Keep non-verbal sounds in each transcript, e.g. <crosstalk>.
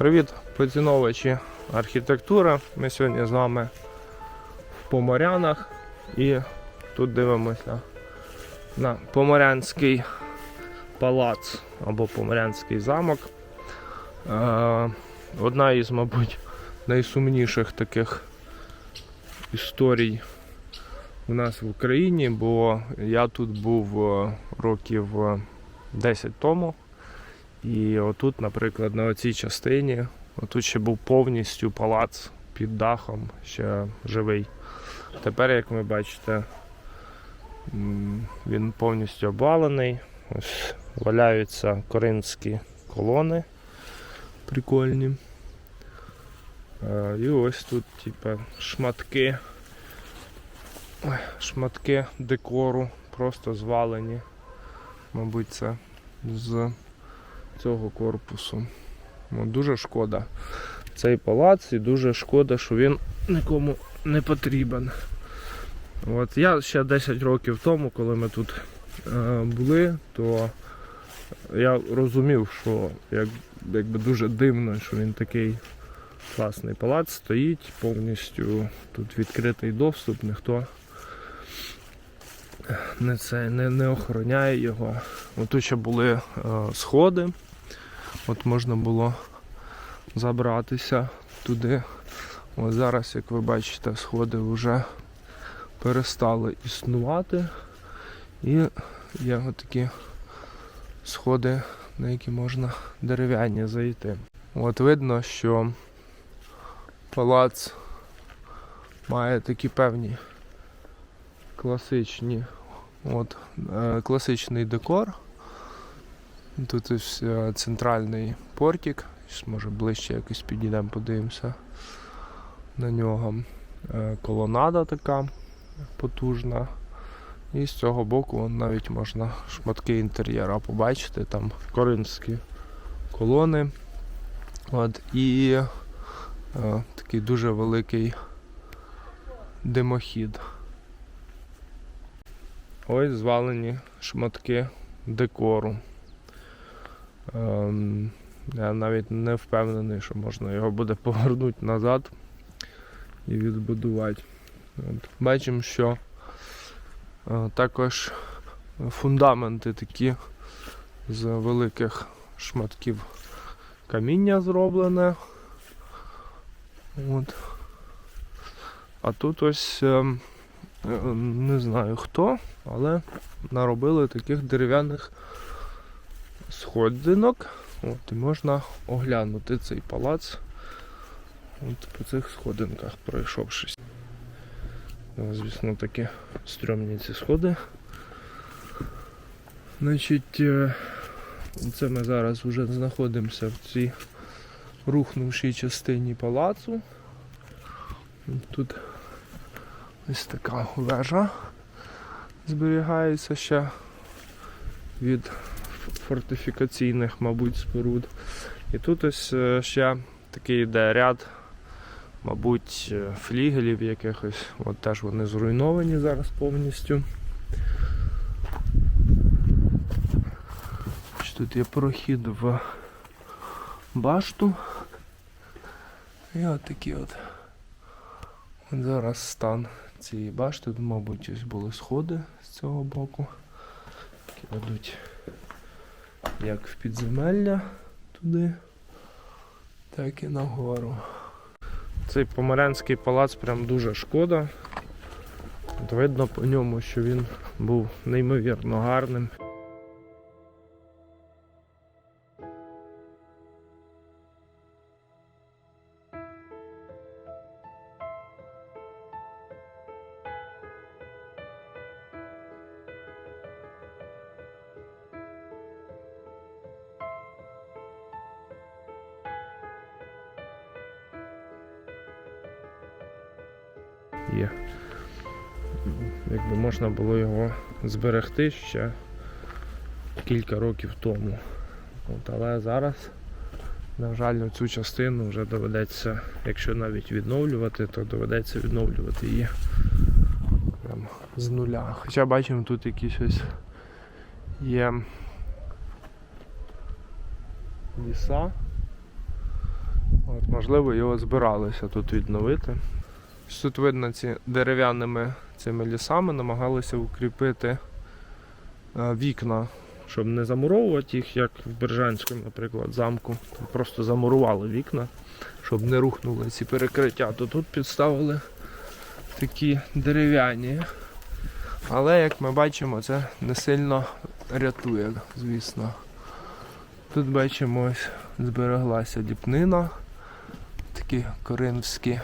Привіт, поціновувачі архітектури. Ми сьогодні з вами в Поморянах і тут дивимося на Поморянський палац або Поморянський замок. Е, Одна із, мабуть, найсумніших таких історій у нас в Україні, бо я тут був е, років е, 10 тому. І отут, наприклад, на цій частині, отут ще був повністю палац під дахом, ще живий. Тепер, як ви бачите, він повністю обвалений. Ось валяються коринські колони прикольні. Е, І ось тут, типа, шматки, шматки декору просто звалені. Мабуть, це з цього корпусу. Дуже шкода. Цей палац і дуже шкода, що він нікому не потрібен. От я ще 10 років тому, коли ми тут е, були, то я розумів, що як, якби дуже дивно, що він такий класний палац стоїть, повністю тут відкритий доступ, ніхто не, це, не, не охороняє його. От тут ще були е, сходи. От можна було забратися туди. Ось зараз, як ви бачите, сходи вже перестали існувати. І є такі сходи, на які можна дерев'яні зайти. От видно, що палац має такі певні класичні, от, е, класичний декор. Тут ось е, центральний портик. Може ближче якось підійдемо, подивимося на нього. Е, Колонада така потужна. І з цього боку навіть можна шматки інтер'єра побачити, там коринські колони. От, і е, такий дуже великий димохід. Ось звалені шматки декору. Ем, я навіть не впевнений, що можна його буде повернути назад і відбудувати. От. Бачимо, що е, також фундаменти такі з великих шматків каміння зроблене. От. А тут ось ем, е, не знаю хто, але наробили таких дерев'яних сходинок. От, і можна оглянути цей палац от по цих сходинках, пройшовшись. Ну, Звісно, такі стрьомні ці сходи. Значить, е, це ми зараз вже знаходимося в цій рухнувшій частині палацу. Тут ось така вежа зберігається ще від фортифікаційних, мабуть, споруд. І тут ось е, ще такий йде ряд, мабуть, е, флігелів якихось. От теж вони зруйновані зараз повністю. Тут є прохід в башту. І от такі от. От зараз стан цієї башти. Тут, мабуть, ось були сходи з цього боку. Які ведуть як в підземелля туди, так і нагору. Цей помарянський палац прям дуже шкода. От видно по ньому, що він був неймовірно гарним. Є. Якби можна було його зберегти ще кілька років тому. От, але зараз, на жаль, цю частину вже доведеться, якщо навіть відновлювати, то доведеться відновлювати її прям з нуля. Хоча бачимо тут якісь ось є ліса. От, можливо, його збиралися тут відновити. Ось Тут видно ці дерев'яними цими лісами намагалися укріпити е, вікна, щоб не замуровувати їх, як в Бережанському, наприклад, замку. Просто замурували вікна, щоб не рухнули ці перекриття. То тут підставили такі дерев'яні. Але як ми бачимо, це не сильно рятує, звісно. Тут бачимо ось збереглася ліпнина, такі коринфські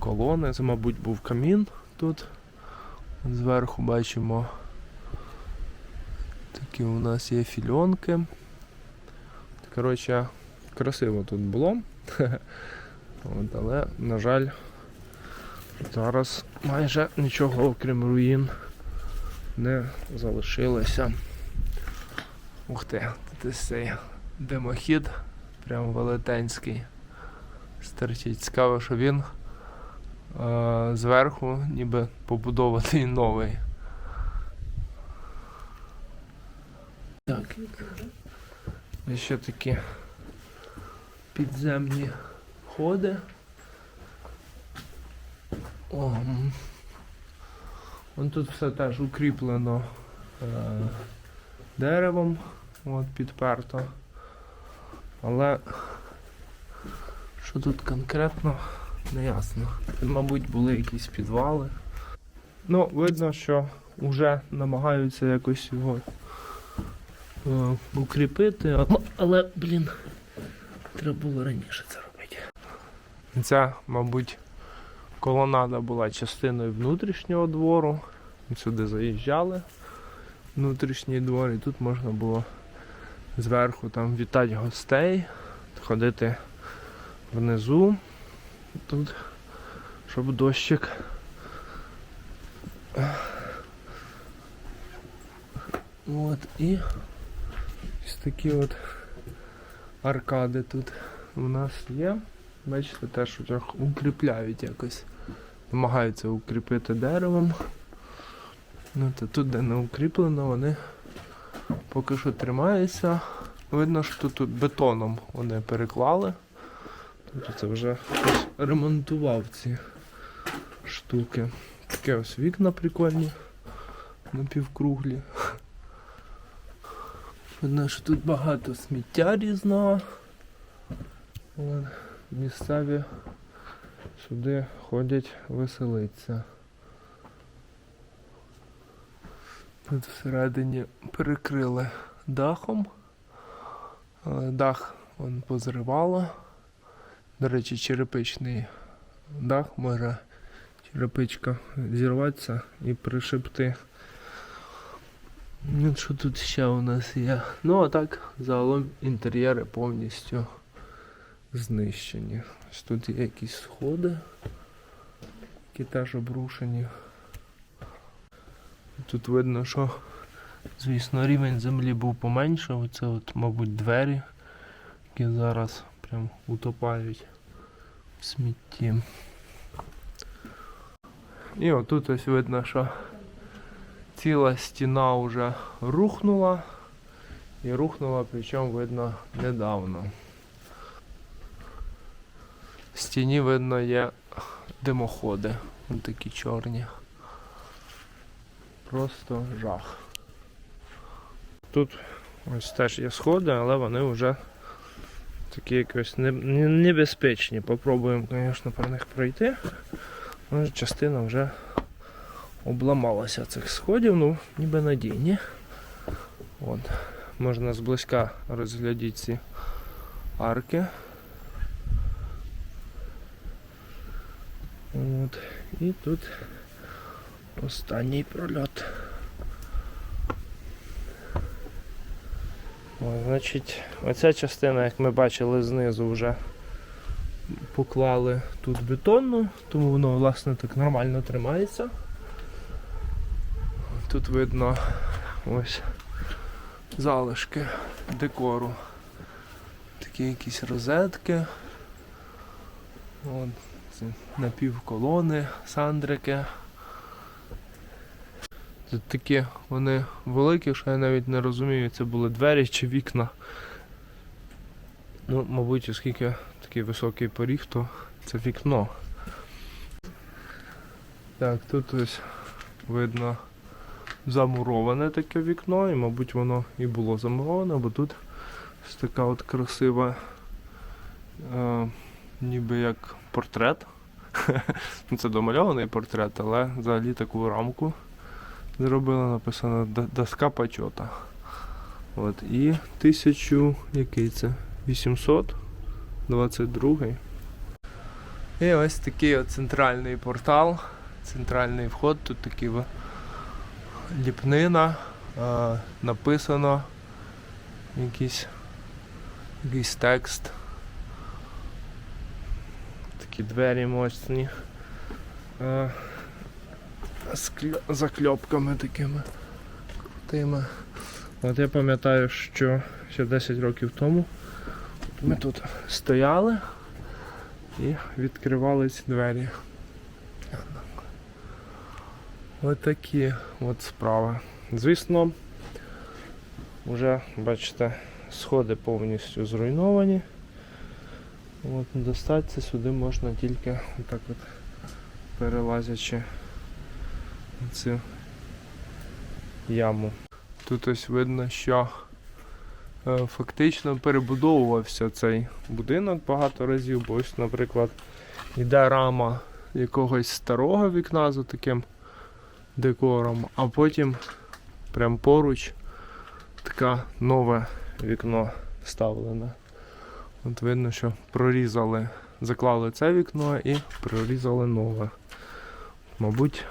колони. Це, мабуть, був камін тут. Зверху бачимо такі у нас є фільонки. Коротше, красиво тут було. <laughs> От, але, на жаль, зараз майже нічого окрім руїн не залишилося. Ух ти, тут цей димохід, прям велетенський. Стерчить. Цікаво, що він зверху ніби побудований <laughs> новий. Так. І ще такі підземні ходи. О. Вон тут все теж укріплено е, деревом, от, підперто. Але що тут конкретно, не ясно. Тут, мабуть, були якісь підвали. Ну, видно, що вже намагаються якось його е, укріпити, але, але, блін, треба було раніше це робити. Ця, мабуть, колонада була частиною внутрішнього двору. Сюди заїжджали внутрішній двор, і тут можна було зверху там вітати гостей, ходити внизу. Тут, щоб дощик. От і ось такі от аркади тут у нас є. Бачите, теж укріпляють якось. Намагаються укріпити деревом. Ну, то тут, де не укріплено, вони поки що тримаються. Видно, що тут бетоном вони переклали. Тобто це вже хтось ремонтував ці штуки. Таке ось вікна прикольні. Напівкруглі. Видно, що тут багато сміття різного. От, Місцеві сюди ходять веселитися. Тут всередині перекрили дахом. Але дах он позривало. До речі, черепичний дах може черепичка зірватися і пришибти. Ну, що тут ще у нас є? Ну а так, загалом інтер'єри повністю знищені. Ось тут є якісь сходи, які теж обрушені. Тут видно, що, звісно, рівень землі був поменше. Оце от, мабуть, двері, які зараз прям утопають в смітті. І отут ось видно, що ціла стіна вже рухнула. І рухнула, причому видно недавно. В стіні видно є димоходи. Ось такі чорні. Просто жах. Тут ось теж є сходи, але вони вже такі якось не- не- небезпечні. Попробуємо, звісно, про них пройти. Але частина вже обламалася цих сходів, ну ніби надійні. От. Можна зблизька розглядіти ці арки. От. І тут останній прольот. О, значить, оця частина, як ми бачили, знизу вже поклали тут бетонну, тому воно власне так нормально тримається. Тут видно ось залишки декору. Такі якісь розетки. От, напівколони, сандрики. Такі вони великі, що я навіть не розумію, це були двері чи вікна. Ну, мабуть, оскільки такий високий поріг, то це вікно. Так, тут ось видно замуроване таке вікно, і, мабуть, воно і було замуроване, бо тут ось така от красива, е, ніби як портрет. <laughs> Ну, Це домальований портрет, але взагалі таку рамку зробили, написано доска почота. От, і тисячу, який це? 822. І ось такий от центральний портал, центральний вход, тут во- ліпнина, е, написано якийсь, якийсь текст. Такі двері моцні. Е, закльопками такими крутими. От я пам'ятаю, що ще 10 років тому ми тут стояли і відкривали ці двері. Ось такі от справи. Звісно, вже, бачите, сходи повністю зруйновані. От, достатися сюди можна тільки отак от перелазячи цю яму. Тут ось видно, що е, фактично перебудовувався цей будинок багато разів, бо ось, наприклад, йде рама якогось старого вікна за таким декором, а потім прямо поруч таке нове вікно вставлене. От видно, що прорізали, заклали це вікно і прорізали нове. Мабуть,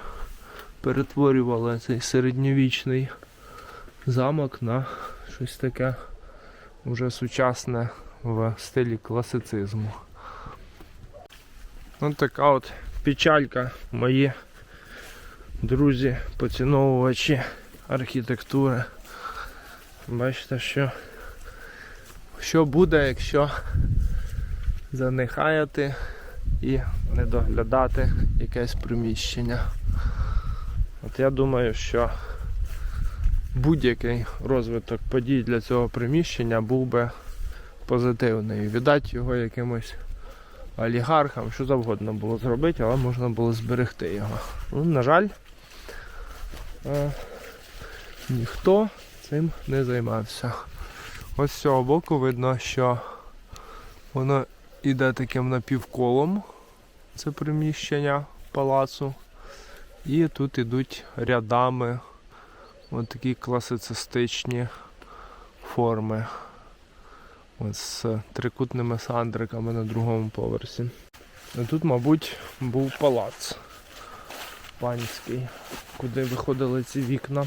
перетворювали цей середньовічний замок на щось таке вже сучасне в стилі класицизму. Ось така от печалька, мої друзі, поціновувачі архітектури. Бачите, що, що буде, якщо занехаяти і не доглядати якесь приміщення. От я думаю, що будь-який розвиток подій для цього приміщення був би позитивний. Віддати його якимось олігархам, що завгодно було зробити, але можна було зберегти його. Ну, на жаль, е, ніхто цим не займався. Ось з цього боку видно, що воно іде таким напівколом, це приміщення палацу. І тут ідуть рядами от такі класицистичні форми. З трикутними сандриками на другому поверсі. А тут, мабуть, був палац панський, куди виходили ці вікна.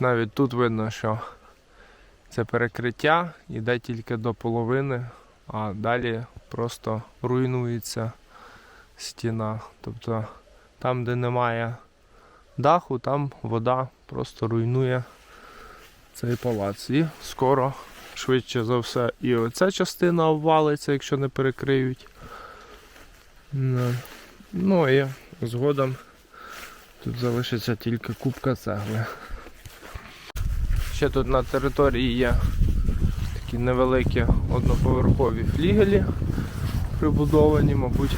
Навіть тут видно, що це перекриття йде тільки до половини, а далі просто руйнується стіна. Тобто там, де немає даху, там вода просто руйнує цей палац. І скоро, швидше за все, і оця частина обвалиться, якщо не перекриють. Ну, і згодом тут залишиться тільки кубка цегли. Ще тут на території є такі невеликі одноповерхові флігелі прибудовані, мабуть,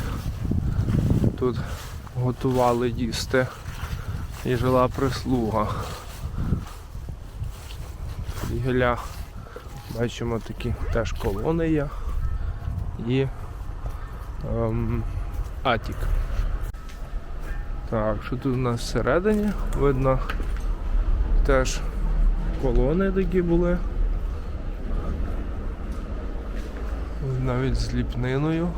тут готували їсти і жила прислуга. Флігелях бачимо такі теж колони є і ем, атік. Так, що тут у нас всередині? Видно теж колони такі були. Навіть з ліпниною.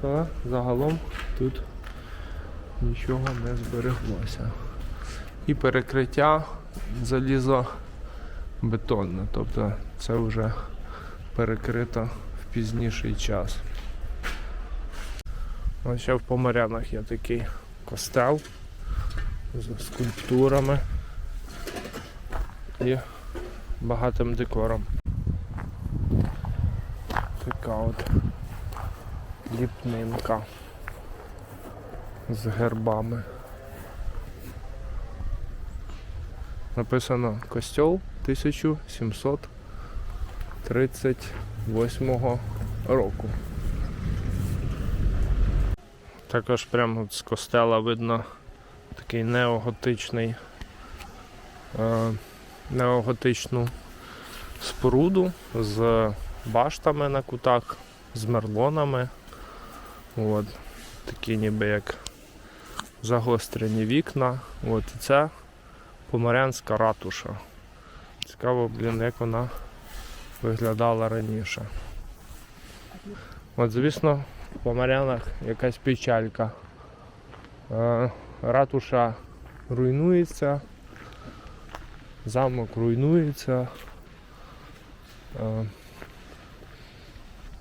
Та загалом тут нічого не збереглося. І перекриття залізобетонне, тобто це вже перекрито в пізніший час. Ось ще в Поморянах є такий костел з скульптурами і багатим декором. Така от ліпнинка з гербами. написано Костьол 1738 року. Також прямо з костела видно такий неоготичний, е, неоготичну споруду з баштами на кутах, з мерлонами. От. Такі ніби як загострені вікна. От. І це Поморянська ратуша. Цікаво, блін, як вона виглядала раніше. От, звісно, в Поморянах якась печалька. Е, Ратуша руйнується, замок руйнується. Е,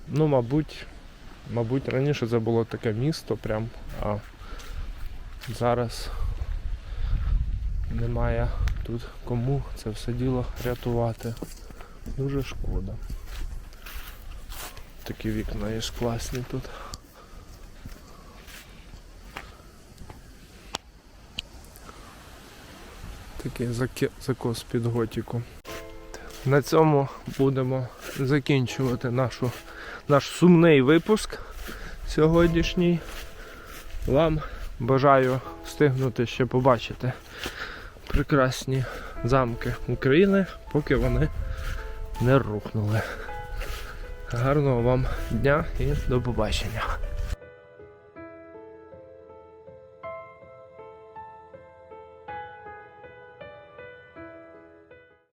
Ну, мабуть, мабуть, раніше це було таке місто прям, а зараз немає тут кому це все діло рятувати. Дуже шкода. Такі вікна є ж класні тут. Такий закос під готіку. На цьому будемо закінчувати нашу, наш сумний випуск сьогоднішній. Вам бажаю встигнути ще побачити прекрасні замки України, поки вони не рухнули. Гарного вам дня і до побачення.